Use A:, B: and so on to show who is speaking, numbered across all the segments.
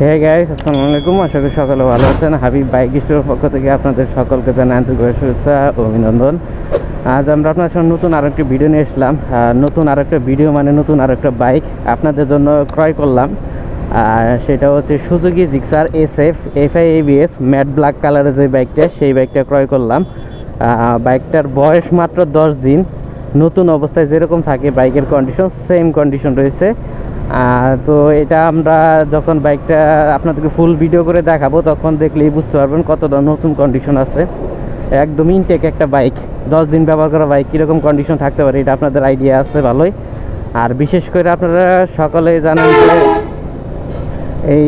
A: Hey guys আসসালামু আলাইকুম। আশা করি সকালে ভালো আছেন। হাবিব বাইক স্টোরের পক্ষ থেকে আপনাদের সকলকে জানাই আন্তরিক শুভেচ্ছা অভিনন্দন। আজ আমরা আপনার সঙ্গে নতুন আরেকটি ভিডিও নিয়ে এসলাম আর নতুন আরেকটা ভিডিও মানে নতুন আরেকটা বাইক আপনাদের জন্য ক্রয় করলাম। আর সেটা হচ্ছে Suzuki Gixxer S F F I ABS matte black কালারের যে বাইকটা সেই বাইকটা ক্রয় করলাম। বাইকটার বয়স মাত্র দশ দিন। নতুন অবস্থায় যেরকম থাকে বাইকের কন্ডিশন সেম কন্ডিশন রয়েছে। তো এটা আমরা যখন বাইকটা আপনাদেরকে ফুল ভিডিও করে দেখাবো, তখন দেখলেই বুঝতে পারবেন কতটা নতুন কন্ডিশন আছে। একদম ইনটেক একটা বাইক দশ দিন ব্যবহার করা বাইক কীরকম কন্ডিশন থাকতে পারে এটা আপনাদের আইডিয়া আছে ভালোই। আর বিশেষ করে আপনারা সকলে জানেন যে এই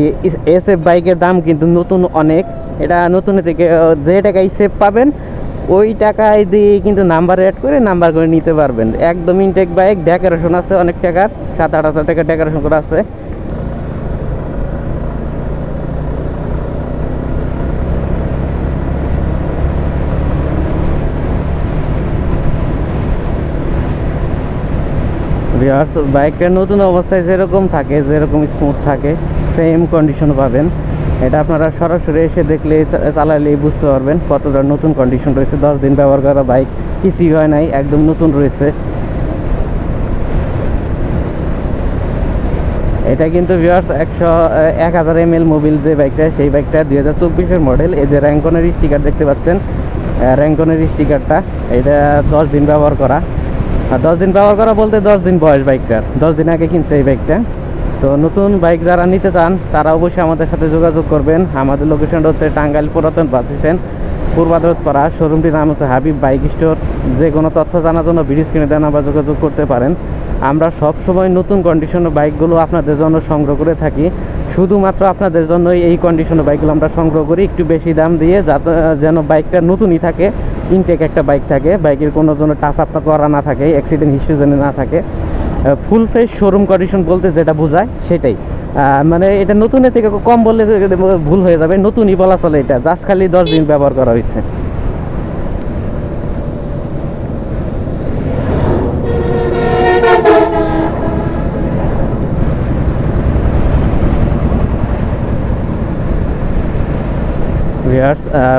A: এস বাইকের দাম কিন্তু নতুন অনেক। এটা নতুন থেকে যে টাকায় সেভ পাবেন ওই টাকায় দিয়ে কিন্তু নাম্বার অ্যাড করে নাম্বার করে নিতে পারবেন। একদম ইনটেক বাইক ডেকোরেশন আছে অনেক টাকার, সাত আট হাজার টাকা ডেকোরেশন করা আছে। বাইকটা নতুন অবস্থায় যেরকম থাকে, যেরকম স্মুথ থাকে সেম কন্ডিশন পাবেন। এটা আপনারা সরাসরি এসে দেখলে চালালেই বুঝতে পারবেন কতটা নতুন কন্ডিশন রয়েছে। দশ দিন ব্যবহার করা বাইক কিছুই হয় নাই, একদম নতুন রয়েছে। এটা কিন্তু ভিউয়ার্স একশো এক হাজার এম এল মোবিল যে বাইকটা সেই বাইকটা দুই হাজার চব্বিশের মডেল এই যে র্যাঙ্কনের স্টিকার দেখতে পাচ্ছেন র্যাঙ্কনের স্টিকারটা এটা দশ দিন ব্যবহার করা। আর দশ দিন ব্যবহার করা বলতে দশ দিন বয়স বাইকটার দশ দিন আগে কিনছে এই বাইকটা তো নতুন বাইক যারা নিতে চান, তারা অবশ্যই আমাদের সাথে যোগাযোগ করবেন। আমাদের লোকেশনটা হচ্ছে টাঙ্গাইল পুরাতন বাস স্ট্যান্ড পূর্বাদরপাড়া শোরুমটির নাম হচ্ছে হাবিব বাইক স্টোর। যে কোনো তথ্য জানার জন্য ভিডিও স্ক্রিনে দেন আবার যোগাযোগ করতে পারেন। আমরা সব সময় নতুন কন্ডিশনের বাইকগুলো আপনাদের জন্য সংগ্রহ করে থাকি। শুধুমাত্র আপনাদের জন্যই এই কন্ডিশনের বাইকগুলো আমরা সংগ্রহ করি। একটু বেশি দাম দিয়ে যাতে যেন বাইকটা নতুনই থাকে। ইনটেক একটা বাইক থাকে। বাইকের কোনো জন্য টাচ আপ করা না থাকে অ্যাক্সিডেন্ট হিস্ট্রি যেন না থাকে। ফুল ফ্রেশ শোরুম কন্ডিশন বলতে যেটা বোঝায়, সেটাই। মানে এটা নতুনের থেকে কম বললে ভুল হয়ে যাবে, নতুনই বলা চলে এটা জাস্ট খালি দশ দিন ব্যবহার করা হয়েছে।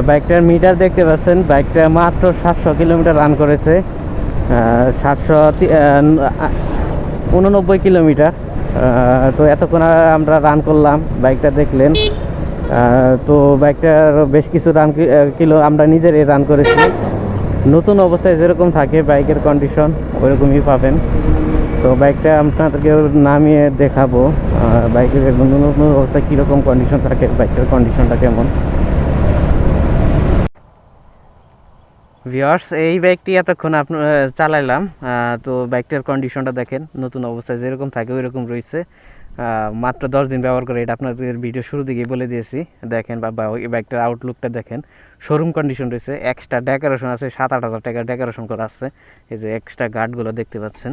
A: বাইকটার মিটার দেখতে পাচ্ছেন বাইকটা মাত্র সাতশো কিলোমিটার রান করেছে। সাতশো উননব্বই কিলোমিটার। তো এতক্ষণ আমরা রান করলাম বাইকটা দেখলেন। তো বাইকটার বেশ কিছু রান কিলো আমরা নিজেরাই রান করেছি। নতুন অবস্থায় যেরকম থাকে বাইকের কন্ডিশন ওইরকমই পাবেন। তো বাইকটা আপনাদেরকে নামিয়ে দেখাবো। বাইকের নতুন নতুন অবস্থায় কীরকম কন্ডিশন থাকে বাইকের কন্ডিশনটা কেমন। ভিওয়ার্স এই বাইকটি এতক্ষণ আপনার চালাইলাম। তো বাইকটার কন্ডিশনটা দেখেন, নতুন অবস্থায় যেরকম থাকে ওই রকম রয়েছে মাত্র দশ দিন ব্যবহার করে এটা আপনাদের ভিডিও শুরু দিকে বলে দিয়েছি। দেখেন বা ওই বাইকটার আউটলুকটা দেখেন। শোরুম কন্ডিশন রয়েছে এক্সট্রা ডেকোরেশন আছে সাত আট হাজার টাকার ডেকোরেশন করা আছে। এই যে এক্সট্রা গার্ডগুলো দেখতে পাচ্ছেন।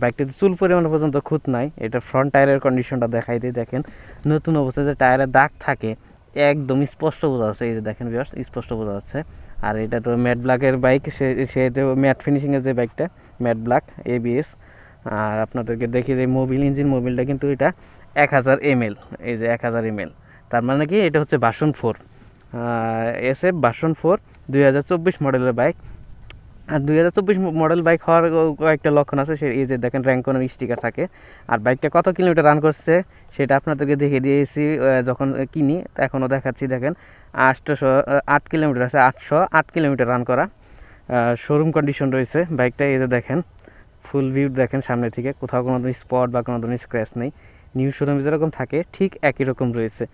A: বাইকটিতে চুল পরিমাণ পর্যন্ত খুঁত নাই। এটা ফ্রন্ট টায়ারের কন্ডিশনটা দেখাই দিয়ে দেখেন। নতুন অবস্থায় যে টায়ারের দাগ থাকে, একদম স্পষ্ট বোঝা যাচ্ছে। এই যে দেখেন ভিউয়ার্স স্পষ্ট বোঝা যাচ্ছে। আর এটা তো ম্যাট ব্ল্যাকের বাইক। সে সে তো ম্যাট ফিনিশিংয়ের যে বাইকটা, ম্যাট ব্ল্যাক এবিএস আর আপনাদেরকে দেখি যে মোবিল, ইঞ্জিন মোবিলটা কিন্তু এটা এক হাজার এমএল এই যে এক হাজার এমএল তার মানে কি? এটা হচ্ছে version four S F version four দুই হাজার চব্বিশ মডেলের বাইক। আর দুই হাজার চব্বিশ মডেল বাইক হওয়ার কয়েকটা লক্ষণ আছে, সে এই যে দেখেন র্যাঙ্কনের স্টিকার থাকে। আর বাইকটা কত কিলোমিটার রান করছে, সেটা আপনাদেরকে দেখে দিয়েছি যখন কিনি এখনও দেখাচ্ছি, দেখেন। আটশোশো আট কিলোমিটার আছে, আটশো আট কিলোমিটার রান করা। শোরুম কন্ডিশন রয়েছে। বাইকটা এই যে দেখেন ফুল ভিউ দেখেন সামনে থেকে, কোথাও কোনো ধরনের স্পট বা কোনো ধরনের স্ক্র্যাচ নেই। নিউ শোরুমে যেরকম থাকে, ঠিক একই রকম রয়েছে।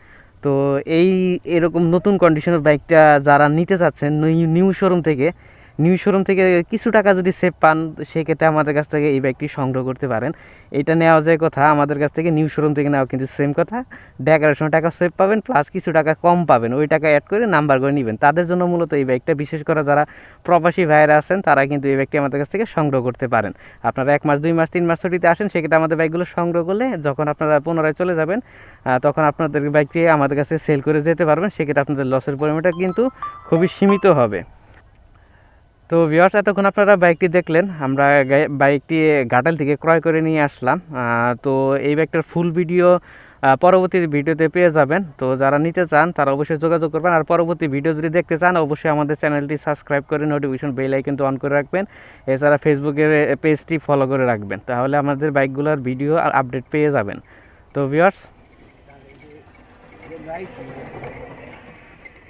A: তো এই এরকম নতুন কন্ডিশনের বাইকটা যারা নিতে চাচ্ছেন নিউ শোরুম থেকে নিউ শোরুম থেকে কিছু টাকা যদি সেভ পান, সেক্ষেত্রে আমাদের কাছ থেকে এই বাইকটি সংগ্রহ করতে পারেন। এটা নেওয়া যায় কথা, আমাদের কাছ থেকে নিউ শোরুম থেকে নেওয়া কিন্তু সেম কথা। ডেকোরেশন টাকা সেভ পাবেন প্লাস কিছু টাকা কম পাবেন। ওই টাকা অ্যাড করে নাম্বার করে নেবেন। তাদের জন্য মূলত এই বাইকটা বিশেষ করে যারা প্রবাসী ভাইয়েরা আছেন, তারা কিন্তু এই বাইকটি আমাদের কাছ থেকে সংগ্রহ করতে পারেন। আপনারা এক মাস, দুই মাস, তিন মাস ছুটিতে আসেন, সেক্ষেত্রে আমাদের বাইকগুলো সংগ্রহ করলে যখন আপনারা পুনরায় চলে যাবেন তখন আপনাদের বাইকটি আমাদের কাছে সেল করে যেতে পারবেন। সেক্ষেত্রে আপনাদের লসের পরিমাণটা কিন্তু খুবই সীমিত হবে। তো ভিওয়ার্স এতক্ষণ আপনারা বাইকটি দেখলেন, আমরা বাইকটি ঘাটাল থেকে ক্রয় করে নিয়ে আসলাম। তো এই বাইকটার ফুল ভিডিও পরবর্তী ভিডিওতে পেয়ে যাবেন। তো যারা নিতে চান, তারা অবশ্যই যোগাযোগ করবেন। আর পরবর্তী ভিডিও যদি দেখতে চান, অবশ্যই আমাদের চ্যানেলটি সাবস্ক্রাইব করে নোটিফিকেশন বেল আইকনটি অন করে রাখবেন। এছাড়া ফেসবুকের পেজটি ফলো করে রাখবেন। তাহলে আমাদের বাইকগুলোর ভিডিও আর আপডেট পেয়ে যাবেন। তো ভিউয়ার্স